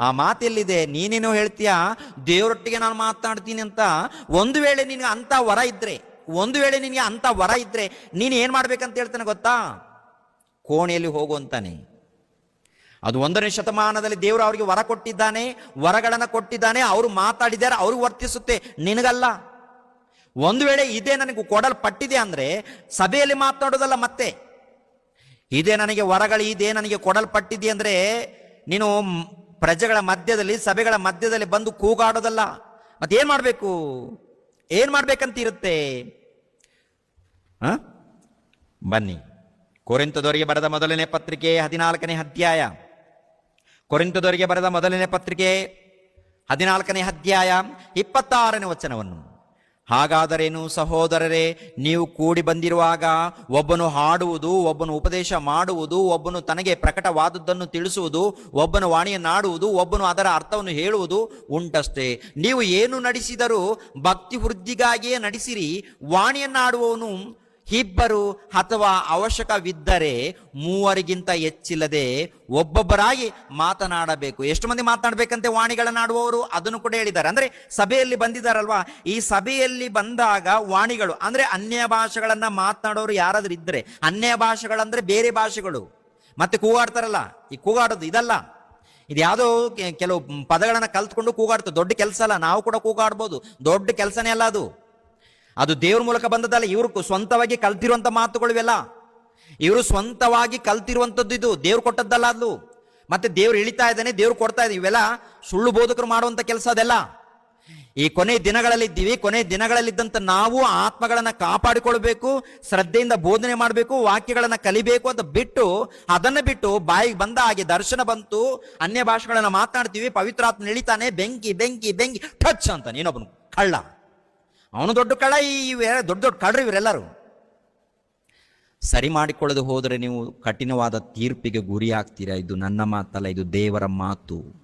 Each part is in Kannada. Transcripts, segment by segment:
ಆ ಮಾತೆಲ್ಲಿದೆ ನೀನೇನೋ ಹೇಳ್ತೀಯಾ? ದೇವರೊಟ್ಟಿಗೆ ನಾನು ಮಾತನಾಡ್ತೀನಿ ಅಂತ? ಒಂದು ವೇಳೆ ನಿನಗೆ ಅಂತ ವರ ಇದ್ರೆ, ಒಂದು ವೇಳೆ ನಿನಗೆ ಅಂತ ವರ ಇದ್ರೆ, ನೀನು ಏನು ಮಾಡ್ಬೇಕಂತ ಹೇಳ್ತಾನೆ ಗೊತ್ತಾ? ಕೋಣೆಯಲ್ಲಿ ಹೋಗು ಅಂತಾನೆ. ಅದು ಒಂದನೇ ಶತಮಾನದಲ್ಲಿ ದೇವರು ಅವರಿಗೆ ವರ ಕೊಟ್ಟಿದ್ದಾನೆ, ವರಗಳನ್ನು ಕೊಟ್ಟಿದ್ದಾನೆ, ಅವರು ಮಾತಾಡಿದ್ದಾರೆ, ಅವರು ವರ್ತಿಸುತ್ತೆ. ನಿನಗಲ್ಲ. ಒಂದು ವೇಳೆ ಇದೇ ನನಗೆ ಕೊಡಲ್ಪಟ್ಟಿದೆ ಅಂದ್ರೆ, ಸಭೆಯಲ್ಲಿ ಮಾತನಾಡೋದಲ್ಲ ಮತ್ತೆ? ಇದೇ ನನಗೆ ವರಗಳು ಇದೇ ನನಗೆ ಕೊಡಲ್ಪಟ್ಟಿದೆ ಅಂದ್ರೆ, ನೀನು ಪ್ರಜೆಗಳ ಮಧ್ಯದಲ್ಲಿ, ಸಭೆಗಳ ಮಧ್ಯದಲ್ಲಿ ಬಂದು ಕೂಗಾಡೋದಲ್ಲ. ಮತ್ತೆ ಏನ್ ಮಾಡಬೇಕು? ಏನು ಮಾಡ್ಬೇಕಂತ ಇರುತ್ತೆ? ಹ? ಬನ್ನಿ. ಕೊರಿಂತದವರಿಗೆ ಬರೆದ ಮೊದಲನೇ ಪತ್ರಿಕೆ ಹದಿನಾಲ್ಕನೇ ಅಧ್ಯಾಯ. ಕೊರಿಂತದವರಿಗೆ ಬರೆದ ಮೊದಲನೇ ಪತ್ರಿಕೆ ಹದಿನಾಲ್ಕನೇ ಅಧ್ಯಾಯ ಇಪ್ಪತ್ತಾರನೇ ವಚನವನ್ನು. ಹಾಗಾದರೇನು ಸಹೋದರರೇ, ನೀವು ಕೂಡಿ ಬಂದಿರುವಾಗ ಒಬ್ಬನು ಹಾಡುವುದು, ಒಬ್ಬನು ಉಪದೇಶ ಮಾಡುವುದು, ಒಬ್ಬನು ತನಗೆ ಪ್ರಕಟವಾದದ್ದನ್ನು ತಿಳಿಸುವುದು, ಒಬ್ಬನು ವಾಣಿಯನ್ನಾಡುವುದು, ಒಬ್ಬನು ಅದರ ಅರ್ಥವನ್ನು ಹೇಳುವುದು ಉಂಟಷ್ಟೇ. ನೀವು ಏನು ನಡೆಸಿದರೂ ಭಕ್ತಿ ವೃದ್ಧಿಗಾಗಿಯೇ ನಡೆಸಿರಿ, ವಾಣಿಯನ್ನಾಡುವವನು ಇಬ್ಬರು ಅಥವಾ ಅವಶ್ಯಕವಿದ್ದರೆ ಮೂವರಿಗಿಂತ ಹೆಚ್ಚಿಲ್ಲದೆ ಒಬ್ಬೊಬ್ಬರಾಗಿ ಮಾತನಾಡಬೇಕು. ಎಷ್ಟು ಮಂದಿ ಮಾತನಾಡಬೇಕಂತೆ ವಾಣಿಗಳನ್ನಾಡುವವರು ಅದನ್ನು ಕೂಡ ಹೇಳಿದ್ದಾರೆ. ಅಂದ್ರೆ ಸಭೆಯಲ್ಲಿ ಬಂದಿದ್ದಾರಲ್ವಾ? ಈ ಸಭೆಯಲ್ಲಿ ಬಂದಾಗ ವಾಣಿಗಳು, ಅಂದ್ರೆ ಅನ್ಯ ಭಾಷೆಗಳನ್ನ ಮಾತನಾಡೋರು ಯಾರಾದ್ರೂ ಇದ್ರೆ, ಅನ್ಯ ಭಾಷೆಗಳಂದ್ರೆ ಬೇರೆ ಭಾಷೆಗಳು. ಮತ್ತೆ ಕೂಗಾಡ್ತಾರಲ್ಲ? ಈ ಕೂಗಾಡೋದು ಇದಲ್ಲ. ಇದು ಯಾವುದೋ ಕೆಲವು ಪದಗಳನ್ನು ಕಲ್ತ್ಕೊಂಡು ಕೂಗಾಡ್ತು ದೊಡ್ಡ ಕೆಲಸ ಅಲ್ಲ, ನಾವು ಕೂಡ ಕೂಗಾಡ್ಬೋದು. ದೊಡ್ಡ ಕೆಲಸನೇ ಅಲ್ಲ ಅದು. ಅದು ದೇವ್ರ ಮೂಲಕ ಬಂದದಲ್ಲ ಇವರು ಸ್ವಂತವಾಗಿ ಕಲ್ತಿರುವಂತ ಮಾತುಗಳು ಇವೆಲ್ಲ. ಇವರು ಸ್ವಂತವಾಗಿ ಕಲ್ತಿರುವಂಥದ್ದು ಇದು. ದೇವ್ರು ಕೊಟ್ಟದ್ದಲ್ಲ ಅದು. ಮತ್ತೆ ದೇವ್ರು ಇಳಿತಾ ಇದ್ದಾನೆ, ದೇವ್ರು ಕೊಡ್ತಾ ಇದ್ದಾನೆ. ಇವೆಲ್ಲ ಸುಳ್ಳು ಬೋಧಕರು ಮಾಡುವಂತ ಕೆಲಸ ಅದೆಲ್ಲ. ಈ ಕೊನೆ ದಿನಗಳಲ್ಲಿ ಇದ್ದೀವಿ ಕೊನೆ ದಿನಗಳಲ್ಲಿದ್ದಂಥ ನಾವು ಆತ್ಮಗಳನ್ನ ಕಾಪಾಡಿಕೊಳ್ಬೇಕು, ಶ್ರದ್ಧೆಯಿಂದ ಬೋಧನೆ ಮಾಡಬೇಕು, ವಾಕ್ಯಗಳನ್ನ ಕಲಿಬೇಕು ಅಂತ ಬಿಟ್ಟು, ಅದನ್ನ ಬಿಟ್ಟು ಬಾಯಿಗೆ ಬಂದ ಹಾಗೆ ದರ್ಶನ ಬಂತು, ಅನ್ಯ ಭಾಷೆಗಳನ್ನು ಮಾತನಾಡ್ತೀವಿ, ಪವಿತ್ರಾತ್ಮ ಇಳಿತಾನೆ, ಬೆಂಕಿ ಬೆಂಕಿ ಬೆಂಕಿ ಟಚ್ ಅಂತ ನೀನೊಬ್ಬನು ಕಳ್ಳ. ಅವನು ದೊಡ್ಡ ಕಳ್ಳ ಈ ದೊಡ್ಡ ದೊಡ್ಡ ಕಳ್ಳರು ಇವರೆಲ್ಲರೂ. ಸರಿ ಮಾಡಿಕೊಳ್ಳದೆ ಹೋದರೆ ನೀವು ಕಠಿಣವಾದ ತೀರ್ಪಿಗೆ ಗುರಿ ಆಗ್ತೀರಾ ಇದು ನನ್ನ ಮಾತಲ್ಲ, ಇದು ದೇವರ ಮಾತು.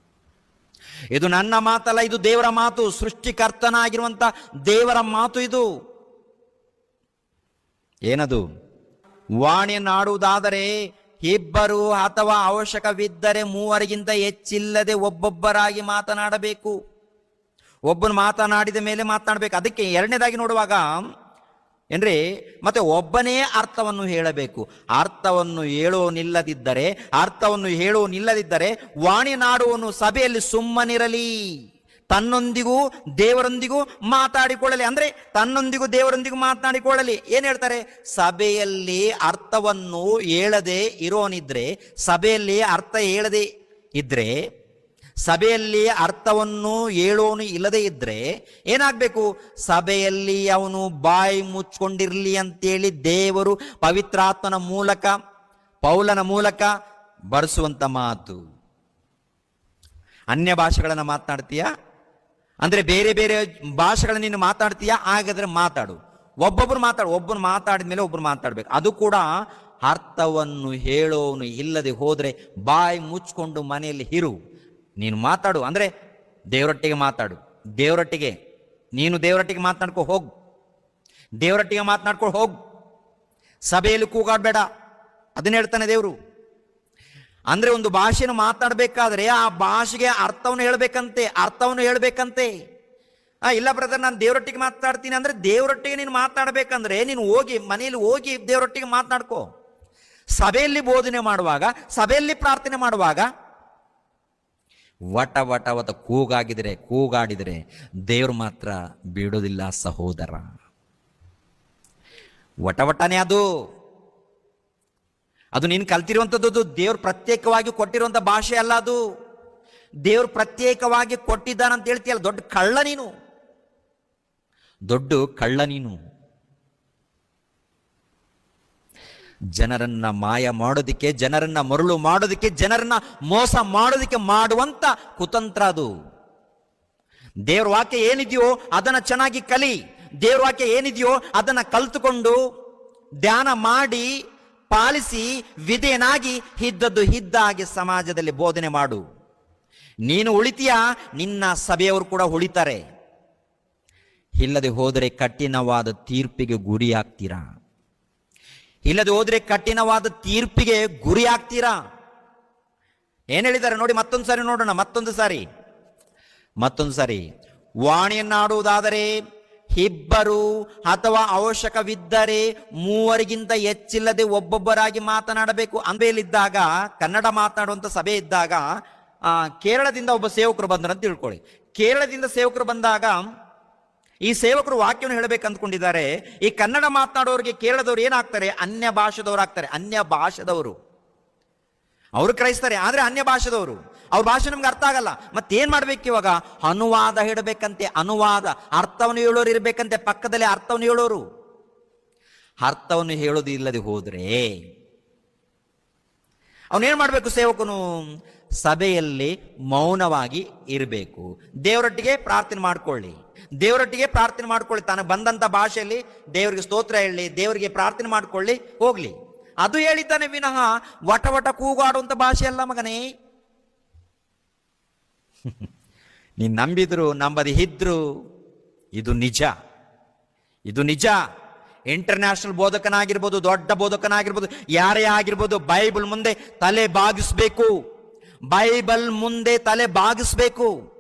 ಇದು ನನ್ನ ಮಾತಲ್ಲ, ಇದು ದೇವರ ಮಾತು. ಸೃಷ್ಟಿಕರ್ತನಾಗಿರುವಂತ ದೇವರ ಮಾತು ಇದು. ಏನದು? ವಾಣಿಯನ್ನಾಡುವುದಾದರೆ ಇಬ್ಬರು ಅಥವಾ ಅವಶ್ಯಕವಿದ್ದರೆ ಮೂವರಿಗಿಂತ ಹೆಚ್ಚಿಲ್ಲದೆ ಒಬ್ಬೊಬ್ಬರಾಗಿ ಮಾತನಾಡಬೇಕು. ಒಬ್ಬನು ಮಾತನಾಡಿದ ಮೇಲೆ ಮಾತನಾಡಬೇಕು. ಅದಕ್ಕೆ ಎರಡನೇದಾಗಿ ನೋಡುವಾಗ, ಏನ್ರಿ? ಮತ್ತೆ ಒಬ್ಬನೇ ಅರ್ಥವನ್ನು ಹೇಳಬೇಕು. ಅರ್ಥವನ್ನು ಹೇಳೋನಿಲ್ಲದಿದ್ದರೆ ಅರ್ಥವನ್ನು ಹೇಳೋನಿಲ್ಲದಿದ್ದರೆ ವಾಣಿ ನಾಡುವನು ಸಭೆಯಲ್ಲಿ ಸುಮ್ಮನಿರಲಿ. ತನ್ನೊಂದಿಗೂ ದೇವರೊಂದಿಗೂ ಮಾತಾಡಿಕೊಳ್ಳಲಿ. ಅಂದ್ರೆ ತನ್ನೊಂದಿಗೂ ದೇವರೊಂದಿಗೂ ಮಾತನಾಡಿಕೊಳ್ಳಲಿ. ಏನ್ ಹೇಳ್ತಾರೆ? ಸಭೆಯಲ್ಲಿ ಅರ್ಥವನ್ನು ಹೇಳದೆ ಇರೋನಿದ್ರೆ, ಸಭೆಯಲ್ಲಿ ಅರ್ಥ ಹೇಳದೆ ಇದ್ರೆ ಸಭೆಯಲ್ಲಿ ಅರ್ಥವನ್ನು ಹೇಳೋನು ಇಲ್ಲದೇ ಇದ್ರೆ ಏನಾಗಬೇಕು? ಸಭೆಯಲ್ಲಿ ಅವನು ಬಾಯಿ ಮುಚ್ಕೊಂಡಿರಲಿ ಅಂತೇಳಿ ದೇವರು ಪವಿತ್ರಾತ್ಮನ ಮೂಲಕ, ಪೌಲನ ಮೂಲಕ ಬರೆಸುವಂಥ ಮಾತು. ಅನ್ಯ ಭಾಷೆಗಳನ್ನು ಮಾತನಾಡ್ತೀಯ? ಅಂದರೆ ಬೇರೆ ಬೇರೆ ಭಾಷೆಗಳನ್ನ ನೀನು ಮಾತಾಡ್ತೀಯಾ ಹಾಗಾದರೆ ಮಾತಾಡು. ಒಬ್ಬೊಬ್ಬರು ಮಾತಾಡು ಒಬ್ಬರು ಮಾತಾಡಿದ ಮೇಲೆ ಒಬ್ಬರು ಮಾತಾಡಬೇಕು. ಅದು ಕೂಡ ಅರ್ಥವನ್ನು ಹೇಳೋನು ಇಲ್ಲದೆ ಹೋದರೆ ಬಾಯಿ ಮುಚ್ಕೊಂಡು ಮನೆಯಲ್ಲಿ ಇರು. ನೀನು ಮಾತಾಡು, ಅಂದರೆ ದೇವರೊಟ್ಟಿಗೆ ಮಾತಾಡು. ದೇವರೊಟ್ಟಿಗೆ, ನೀನು ದೇವರೊಟ್ಟಿಗೆ ಮಾತನಾಡ್ಕೊ ಹೋಗು. ದೇವರೊಟ್ಟಿಗೆ ಮಾತನಾಡ್ಕೊ ಹೋಗು. ಸಭೆಯಲ್ಲಿ ಕೂಗಾಡಬೇಡ. ಅದನ್ನ ಹೇಳ್ತಾನೆ ದೇವರು. ಅಂದರೆ ಒಂದು ಭಾಷೆಯನ್ನು ಮಾತಾಡಬೇಕಾದ್ರೆ ಆ ಭಾಷೆಗೆ ಅರ್ಥವನ್ನು ಹೇಳಬೇಕಂತೆ ಅರ್ಥವನ್ನು ಹೇಳಬೇಕಂತೆ. ಆ, ಇಲ್ಲ ಬ್ರದರ್ ನಾನು ದೇವರೊಟ್ಟಿಗೆ ಮಾತಾಡ್ತೀನಿ ಅಂದರೆ ದೇವರೊಟ್ಟಿಗೆ ನೀನು ಮಾತಾಡಬೇಕಂದ್ರೆ ನೀನು ಹೋಗಿ, ಮನೆಯಲ್ಲಿ ಹೋಗಿ ದೇವರೊಟ್ಟಿಗೆ ಮಾತನಾಡ್ಕೋ. ಸಭೆಯಲ್ಲಿ ಬೋಧನೆ ಮಾಡುವಾಗ, ಸಭೆಯಲ್ಲಿ ಪ್ರಾರ್ಥನೆ ಮಾಡುವಾಗ ವಟ ವಟ ವಟ ಕೂಗಾಗಿದ್ರೆ, ಕೂಗಾಡಿದರೆ ದೇವ್ರು ಮಾತ್ರ ಬಿಡೋದಿಲ್ಲ ಸಹೋದರ. ವಟ ವಟನೆ ಅದು. ಅದು ನೀನು ಕಲ್ತಿರುವಂಥದ್ದು ದೇವ್ರು ಪ್ರತ್ಯೇಕವಾಗಿ ಕೊಟ್ಟಿರುವಂಥ ಭಾಷೆ ಅಲ್ಲ ಅದು. ದೇವ್ರು ಪ್ರತ್ಯೇಕವಾಗಿ ಕೊಟ್ಟಿದ್ದಾನಂತ ಹೇಳ್ತೀಯಲ್ಲ, ದೊಡ್ಡ ಕಳ್ಳ ನೀನು. ದೊಡ್ಡ ಕಳ್ಳ ನೀನು. ಜನರನ್ನ ಮಾಯ ಮಾಡೋದಕ್ಕೆ, ಜನರನ್ನ ಮರುಳು ಮಾಡೋದಕ್ಕೆ, ಜನರನ್ನ ಮೋಸ ಮಾಡೋದಕ್ಕೆ ಮಾಡುವಂತ ಕುತಂತ್ರ ಅದು. ದೇವ್ರ ವಾಕ್ಯ ಏನಿದೆಯೋ ಅದನ್ನ ಚೆನ್ನಾಗಿ ಕಲಿ, ದೇವ್ರ ವಾಕ್ಯ ಏನಿದೆಯೋ ಅದನ್ನ ಕಲ್ತುಕೊಂಡು ಧ್ಯಾನ ಮಾಡಿ, ಪಾಲಿಸಿ ವಿಧೇನಾಗಿ ಹಿದ್ದದ್ದು ಹಾಗೆ ಸಮಾಜದಲ್ಲಿ ಬೋಧನೆ ಮಾಡು. ನೀನು ಉಳಿತೀಯ? ನಿನ್ನ ಸಭೆಯವರು ಕೂಡ ಉಳಿತಾರೆ. ಇಲ್ಲದೆ ಹೋದರೆ ಕಠಿಣವಾದ ತೀರ್ಪಿಗೆ ಗುರಿ ಆಗ್ತೀರಾ ಇಲ್ಲದೆ ಹೋದ್ರೆ ಕಠಿಣವಾದ ತೀರ್ಪಿಗೆ ಗುರಿ ಆಗ್ತೀರಾ ಏನ್ ಹೇಳಿದ್ದಾರೆ? ನೋಡಿ, ಮತ್ತೊಂದು ಸಾರಿ ನೋಡೋಣ, ಮತ್ತೊಂದು ಸಾರಿ. ಮತ್ತೊಂದು ಸಾರಿ. ವಾಣಿಯನ್ನಾಡುವುದಾದರೆ ಇಬ್ಬರು ಅಥವಾ ಅವಶ್ಯಕವಿದ್ದರೆ ಮೂವರಿಗಿಂತ ಹೆಚ್ಚಿಲ್ಲದೆ ಒಬ್ಬೊಬ್ಬರಾಗಿ ಮಾತನಾಡಬೇಕು. ಅಂಬೆಯಲ್ಲಿದ್ದಾಗ, ಕನ್ನಡ ಮಾತನಾಡುವಂತ ಸಭೆ ಇದ್ದಾಗ ಕೇರಳದಿಂದ ಒಬ್ಬ ಸೇವಕರು ಬಂದರು ಅಂತ ತಿಳ್ಕೊಳ್ಳಿ. ಕೇರಳದಿಂದ ಸೇವಕರು ಬಂದಾಗ ಈ ಸೇವಕರು ವಾಕ್ಯವನ್ನು ಹೇಳಬೇಕಂದ್ಕೊಂಡಿದ್ದಾರೆ. ಈ ಕನ್ನಡ ಮಾತನಾಡೋರಿಗೆ ಕೇರಳದವ್ರು ಏನಾಗ್ತಾರೆ? ಅನ್ಯ ಭಾಷೆದವ್ರು ಆಗ್ತಾರೆ. ಅನ್ಯ ಭಾಷೆದವರು. ಅವರು ಕ್ರೈಸ್ತಾರೆ, ಆದರೆ ಅನ್ಯ ಭಾಷೆದವರು. ಅವ್ರ ಭಾಷೆ ನಮ್ಗೆ ಅರ್ಥ ಆಗಲ್ಲ. ಮತ್ತೇನು ಮಾಡ್ಬೇಕು ಇವಾಗ? ಅನುವಾದ ಹೇಳಬೇಕಂತೆ, ಅನುವಾದ. ಅರ್ಥವನ್ನು ಹೇಳೋರು ಇರಬೇಕಂತೆ, ಪಕ್ಕದಲ್ಲಿ ಅರ್ಥವನ್ನು ಹೇಳೋರು. ಅರ್ಥವನ್ನು ಹೇಳೋದು ಇಲ್ಲದೆ ಹೋದ್ರೆ ಅವನೇನು ಮಾಡಬೇಕು ಸೇವಕನು? ಸಭೆಯಲ್ಲಿ ಮೌನವಾಗಿ ಇರಬೇಕು. ದೇವರೊಟ್ಟಿಗೆ ಪ್ರಾರ್ಥನೆ ಮಾಡ್ಕೊಳ್ಳಿ. ದೇವರೊಟ್ಟಿಗೆ ಪ್ರಾರ್ಥನೆ ಮಾಡ್ಕೊಳ್ಳಿ. ತನಗೆ ಬಂದಂಥ ಭಾಷೆಯಲ್ಲಿ ದೇವರಿಗೆ ಸ್ತೋತ್ರ ಹೇಳಿ, ದೇವರಿಗೆ ಪ್ರಾರ್ಥನೆ ಮಾಡ್ಕೊಳ್ಳಿ, ಹೋಗ್ಲಿ. ಅದು ಹೇಳಿದ್ದಾನೆ ವಿನಃ, ವಟ ವಟ ಕೂಗಾಡುವಂಥ ಭಾಷೆ ಅಲ್ಲ ಮಗನೇ. ನೀನು ನಂಬಿದ್ರು, ನಂಬದಿ ಇದ್ರು, ಇದು ನಿಜ. ಇದು ನಿಜ. ಇಂಟರ್ನ್ಯಾಷನಲ್ ಬೋಧಕನಾಗಿರ್ಬೋದು, ದೊಡ್ಡ ಬೋಧಕನಾಗಿರ್ಬೋದು, ಯಾರೇ ಆಗಿರ್ಬೋದು, ಬೈಬಲ್ ಮುಂದೆ ತಲೆ ಬಾಗಿಸ್ಬೇಕು. ಬೈಬಲ್ ಮುಂದೆ ತಲೆ ಬಾಗಿಸ್ಬೇಕು.